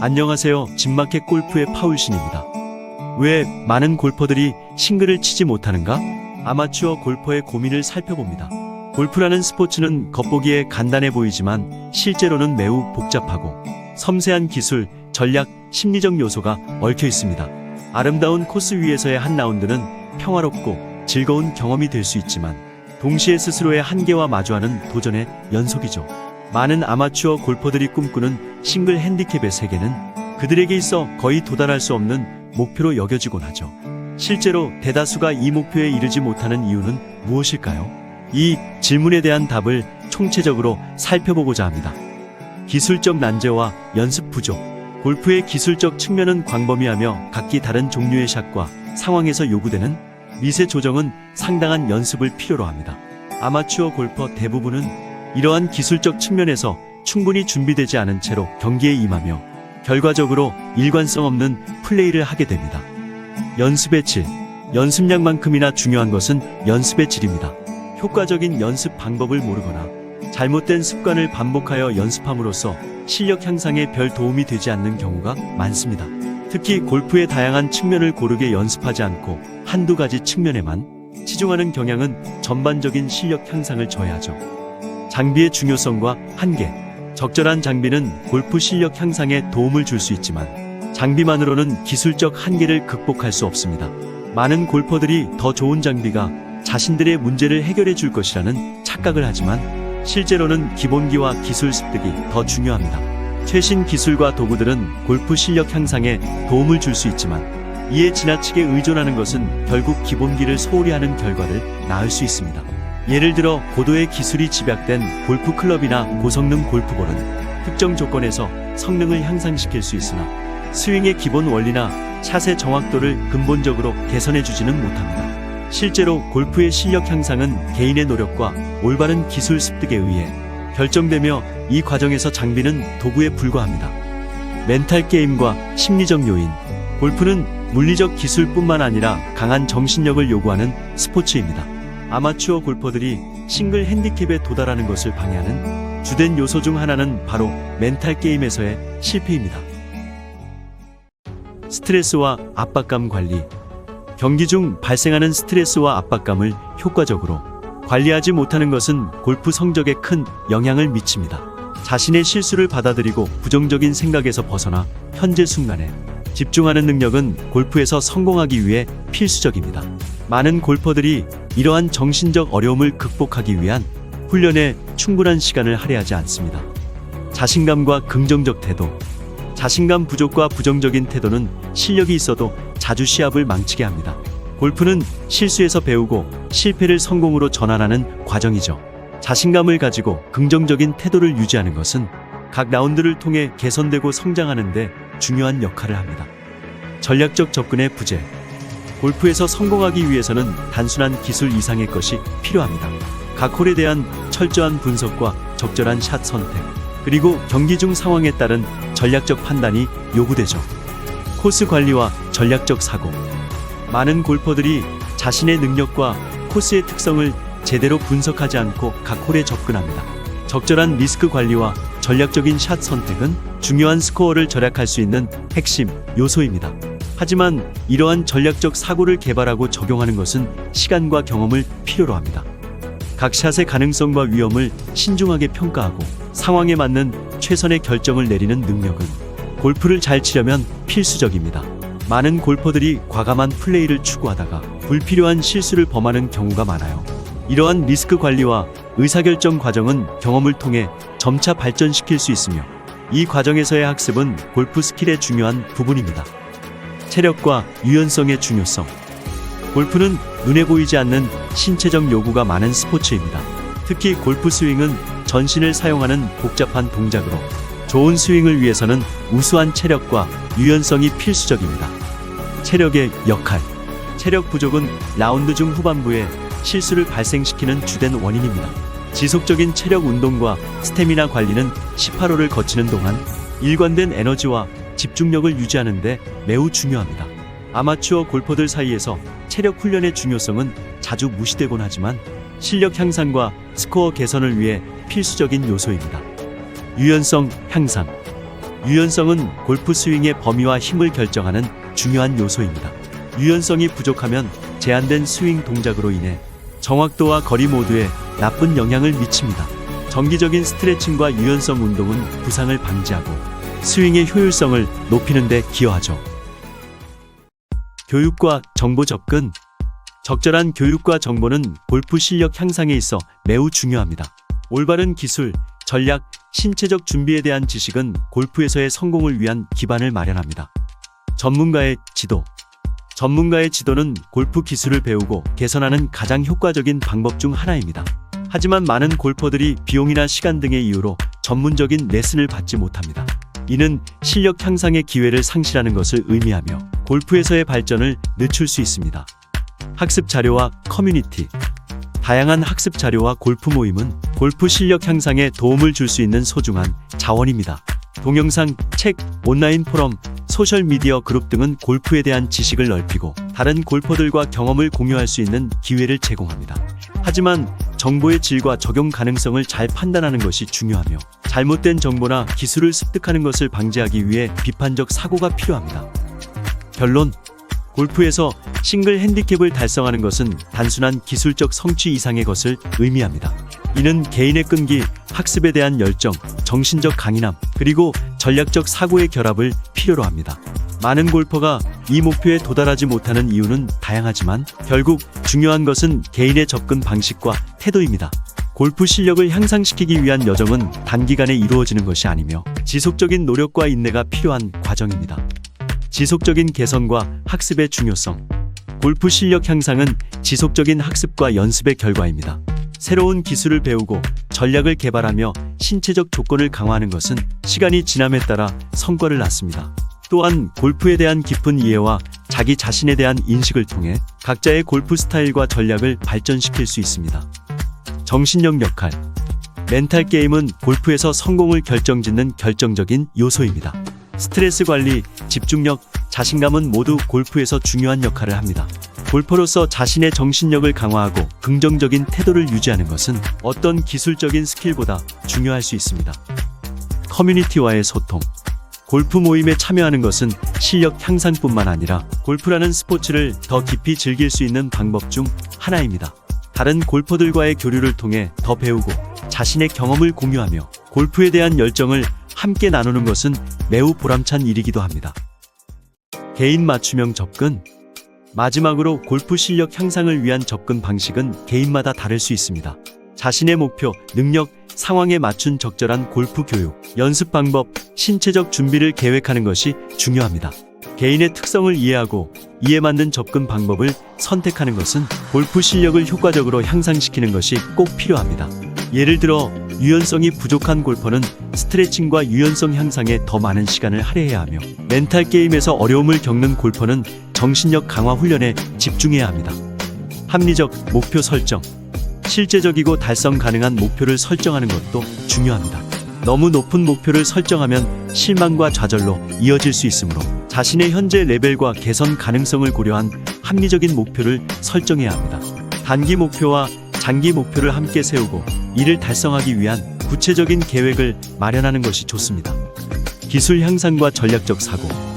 안녕하세요. 진마켓 골프의 파울신입니다. 왜 많은 골퍼들이 싱글을 치지 못하는가? 아마추어 골퍼의 고민을 살펴봅니다. 골프라는 스포츠는 겉보기에 간단해 보이지만 실제로는 매우 복잡하고 섬세한 기술, 전략, 심리적 요소가 얽혀 있습니다. 아름다운 코스 위에서의 한 라운드는 평화롭고 즐거운 경험이 될 수 있지만 동시에 스스로의 한계와 마주하는 도전의 연속이죠. 많은 아마추어 골퍼들이 꿈꾸는 싱글 핸디캡의 세계는 그들에게 있어 거의 도달할 수 없는 목표로 여겨지곤 하죠. 실제로 대다수가 이 목표에 이르지 못하는 이유는 무엇일까요? 이 질문에 대한 답을 총체적으로 살펴보고자 합니다. 기술적 난제와 연습 부족. 골프의 기술적 측면은 광범위하며 각기 다른 종류의 샷과 상황에서 요구되는 미세 조정은 상당한 연습을 필요로 합니다. 아마추어 골퍼 대부분은 이러한 기술적 측면에서 충분히 준비되지 않은 채로 경기에 임하며 결과적으로 일관성 없는 플레이를 하게 됩니다. 연습의 질. 연습량만큼이나 중요한 것은 연습의 질입니다. 효과적인 연습 방법을 모르거나 잘못된 습관을 반복하여 연습함으로써 실력 향상에 별 도움이 되지 않는 경우가 많습니다. 특히 골프의 다양한 측면을 고르게 연습하지 않고 한두 가지 측면에만 치중하는 경향은 전반적인 실력 향상을 저해하죠. 장비의 중요성과 한계. 적절한 장비는 골프 실력 향상에 도움을 줄 수 있지만 장비만으로는 기술적 한계를 극복할 수 없습니다. 많은 골퍼들이 더 좋은 장비가 자신들의 문제를 해결해 줄 것이라는 착각을 하지만 실제로는 기본기와 기술 습득이 더 중요합니다. 최신 기술과 도구들은 골프 실력 향상에 도움을 줄 수 있지만 이에 지나치게 의존하는 것은 결국 기본기를 소홀히 하는 결과를 낳을 수 있습니다. 예를 들어 고도의 기술이 집약된 골프 클럽이나 고성능 골프볼은 특정 조건에서 성능을 향상시킬 수 있으나 스윙의 기본 원리나 샷의 정확도를 근본적으로 개선해 주지는 못합니다. 실제로 골프의 실력 향상은 개인의 노력과 올바른 기술 습득에 의해 결정되며 이 과정에서 장비는 도구에 불과합니다. 멘탈 게임과 심리적 요인. 골프는 물리적 기술뿐만 아니라 강한 정신력을 요구하는 스포츠입니다. 아마추어 골퍼들이 싱글 핸디캡에 도달하는 것을 방해하는 주된 요소 중 하나는 바로 멘탈 게임에서의 실패입니다. 스트레스와 압박감 관리. 경기 중 발생하는 스트레스와 압박감을 효과적으로 관리하지 못하는 것은 골프 성적에 큰 영향을 미칩니다. 자신의 실수를 받아들이고 부정적인 생각에서 벗어나 현재 순간에 집중하는 능력은 골프에서 성공하기 위해 필수적입니다. 많은 골퍼들이 이러한 정신적 어려움을 극복하기 위한 훈련에 충분한 시간을 할애하지 않습니다. 자신감과 긍정적 태도. 자신감 부족과 부정적인 태도는 실력이 있어도 자주 시합을 망치게 합니다. 골프는 실수에서 배우고 실패를 성공으로 전환하는 과정이죠. 자신감을 가지고 긍정적인 태도를 유지하는 것은 각 라운드를 통해 개선되고 성장하는데 중요한 역할을 합니다. 전략적 접근의 부재. 골프에서 성공하기 위해서는 단순한 기술 이상의 것이 필요합니다. 각 홀에 대한 철저한 분석과 적절한 샷 선택, 그리고 경기 중 상황에 따른 전략적 판단이 요구되죠. 코스 관리와 전략적 사고. 많은 골퍼들이 자신의 능력과 코스의 특성을 제대로 분석하지 않고 각 홀에 접근합니다. 적절한 리스크 관리와 전략적인 샷 선택은 중요한 스코어를 절약할 수 있는 핵심 요소입니다. 하지만 이러한 전략적 사고를 개발하고 적용하는 것은 시간과 경험을 필요로 합니다. 각 샷의 가능성과 위험을 신중하게 평가하고 상황에 맞는 최선의 결정을 내리는 능력은 골프를 잘 치려면 필수적입니다. 많은 골퍼들이 과감한 플레이를 추구하다가 불필요한 실수를 범하는 경우가 많아요. 이러한 리스크 관리와 의사결정 과정은 경험을 통해 점차 발전시킬 수 있으며 이 과정에서의 학습은 골프 스킬의 중요한 부분입니다. 체력과 유연성의 중요성. 골프는 눈에 보이지 않는 신체적 요구가 많은 스포츠입니다. 특히 골프 스윙은 전신을 사용하는 복잡한 동작으로 좋은 스윙을 위해서는 우수한 체력과 유연성이 필수적입니다. 체력의 역할. 체력 부족은 라운드 중 후반부에 실수를 발생시키는 주된 원인입니다. 지속적인 체력 운동과 스태미나 관리는 18호를 거치는 동안 일관된 에너지와 집중력을 유지하는 데 매우 중요합니다. 아마추어 골퍼들 사이에서 체력 훈련의 중요성은 자주 무시되곤 하지만 실력 향상과 스코어 개선을 위해 필수적인 요소입니다. 유연성 향상. 유연성은 골프 스윙의 범위와 힘을 결정하는 중요한 요소입니다. 유연성이 부족하면 제한된 스윙 동작으로 인해 정확도와 거리 모두에 나쁜 영향을 미칩니다. 정기적인 스트레칭과 유연성 운동은 부상을 방지하고 스윙의 효율성을 높이는 데 기여하죠. 교육과 정보 접근 적절한 교육과 정보는 골프 실력 향상에 있어 매우 중요합니다. 올바른 기술, 전략, 신체적 준비에 대한 지식은 골프에서의 성공을 위한 기반을 마련합니다. 전문가의 지도 전문가의 지도는 골프 기술을 배우고 개선하는 가장 효과적인 방법 중 하나입니다. 하지만 많은 골퍼들이 비용이나 시간 등의 이유로 전문적인 레슨을 받지 못합니다. 이는 실력 향상의 기회를 상실하는 것을 의미하며 골프에서의 발전을 늦출 수 있습니다. 학습 자료와 커뮤니티 다양한 학습 자료와 골프 모임은 골프 실력 향상에 도움을 줄 수 있는 소중한 자원입니다. 동영상, 책, 온라인 포럼, 소셜미디어 그룹 등은 골프에 대한 지식을 넓히고 다른 골퍼들과 경험을 공유할 수 있는 기회를 제공합니다. 하지만 정보의 질과 적용 가능성을 잘 판단하는 것이 중요하며 잘못된 정보나 기술을 습득하는 것을 방지하기 위해 비판적 사고가 필요합니다. 결론 골프에서 싱글 핸디캡을 달성하는 것은 단순한 기술적 성취 이상의 것을 의미합니다. 이는 개인의 끈기, 학습에 대한 열정, 정신적 강인함, 그리고 전략적 사고의 결합을 필요로 합니다. 많은 골퍼가 이 목표에 도달하지 못하는 이유는 다양하지만 결국 중요한 것은 개인의 접근 방식과 태도입니다. 골프 실력을 향상시키기 위한 여정은 단기간에 이루어지는 것이 아니며 지속적인 노력과 인내가 필요한 과정입니다. 지속적인 개선과 학습의 중요성. 골프 실력 향상은 지속적인 학습과 연습의 결과입니다. 새로운 기술을 배우고 전략을 개발하며 신체적 조건을 강화하는 것은 시간이 지남에 따라 성과를 낳습니다. 또한 골프에 대한 깊은 이해와 자기 자신에 대한 인식을 통해 각자의 골프 스타일과 전략을 발전시킬 수 있습니다. 정신력 역할. 멘탈 게임은 골프에서 성공을 결정짓는 결정적인 요소입니다. 스트레스 관리, 집중력, 자신감은 모두 골프에서 중요한 역할을 합니다. 골퍼로서 자신의 정신력을 강화하고 긍정적인 태도를 유지하는 것은 어떤 기술적인 스킬보다 중요할 수 있습니다. 커뮤니티와의 소통. 골프 모임에 참여하는 것은 실력 향상뿐만 아니라 골프라는 스포츠를 더 깊이 즐길 수 있는 방법 중 하나입니다. 다른 골퍼들과의 교류를 통해 더 배우고 자신의 경험을 공유하며 골프에 대한 열정을 함께 나누는 것은 매우 보람찬 일이기도 합니다. 개인 맞춤형 접근 마지막으로 골프 실력 향상을 위한 접근 방식은 개인마다 다를 수 있습니다. 자신의 목표, 능력, 상황에 맞춘 적절한 골프 교육, 연습 방법, 신체적 준비를 계획하는 것이 중요합니다. 개인의 특성을 이해하고 이에 맞는 접근 방법을 선택하는 것은 골프 실력을 효과적으로 향상시키는 것이 꼭 필요합니다. 예를 들어 유연성이 부족한 골퍼는 스트레칭과 유연성 향상에 더 많은 시간을 할애해야 하며 멘탈 게임에서 어려움을 겪는 골퍼는 정신력 강화 훈련에 집중해야 합니다. 합리적 목표 설정 실제적이고 달성 가능한 목표를 설정하는 것도 중요합니다. 너무 높은 목표를 설정하면 실망과 좌절로 이어질 수 있으므로 자신의 현재 레벨과 개선 가능성을 고려한 합리적인 목표를 설정해야 합니다. 단기 목표와 장기 목표를 함께 세우고 이를 달성하기 위한 구체적인 계획을 마련하는 것이 좋습니다. 기술 향상과 전략적 사고.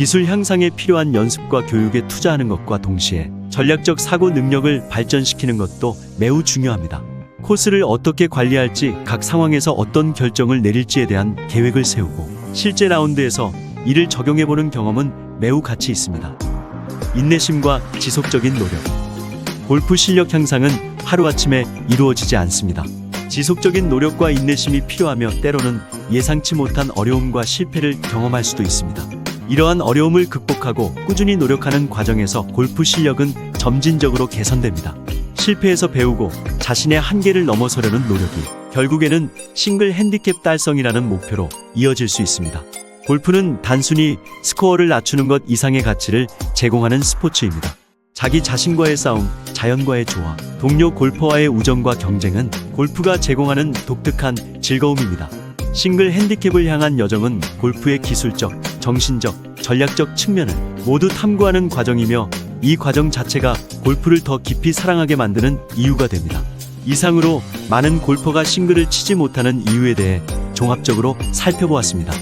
기술 향상에 필요한 연습과 교육에 투자하는 것과 동시에 전략적 사고 능력을 발전시키는 것도 매우 중요합니다. 코스를 어떻게 관리할지 각 상황에서 어떤 결정을 내릴지에 대한 계획을 세우고 실제 라운드에서 이를 적용해보는 경험은 매우 가치 있습니다. 인내심과 지속적인 노력. 골프 실력 향상은 하루아침에 이루어지지 않습니다. 지속적인 노력과 인내심이 필요하며 때로는 예상치 못한 어려움과 실패를 경험할 수도 있습니다. 이러한 어려움을 극복하고 꾸준히 노력하는 과정에서 골프 실력은 점진적으로 개선됩니다. 실패에서 배우고 자신의 한계를 넘어서려는 노력이 결국에는 싱글 핸디캡 달성이라는 목표로 이어질 수 있습니다. 골프는 단순히 스코어를 낮추는 것 이상의 가치를 제공하는 스포츠입니다. 자기 자신과의 싸움, 자연과의 조화, 동료 골퍼와의 우정과 경쟁은 골프가 제공하는 독특한 즐거움입니다. 싱글 핸디캡을 향한 여정은 골프의 기술적, 정신적, 전략적 측면을 모두 탐구하는 과정이며 이 과정 자체가 골프를 더 깊이 사랑하게 만드는 이유가 됩니다. 이상으로 많은 골퍼가 싱글을 치지 못하는 이유에 대해 종합적으로 살펴보았습니다.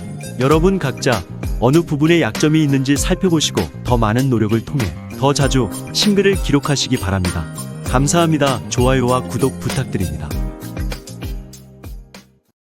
여러분 각자 어느 부분에 약점이 있는지 살펴보시고 더 많은 노력을 통해 더 자주 싱글을 기록하시기 바랍니다. 감사합니다. 좋아요와 구독 부탁드립니다.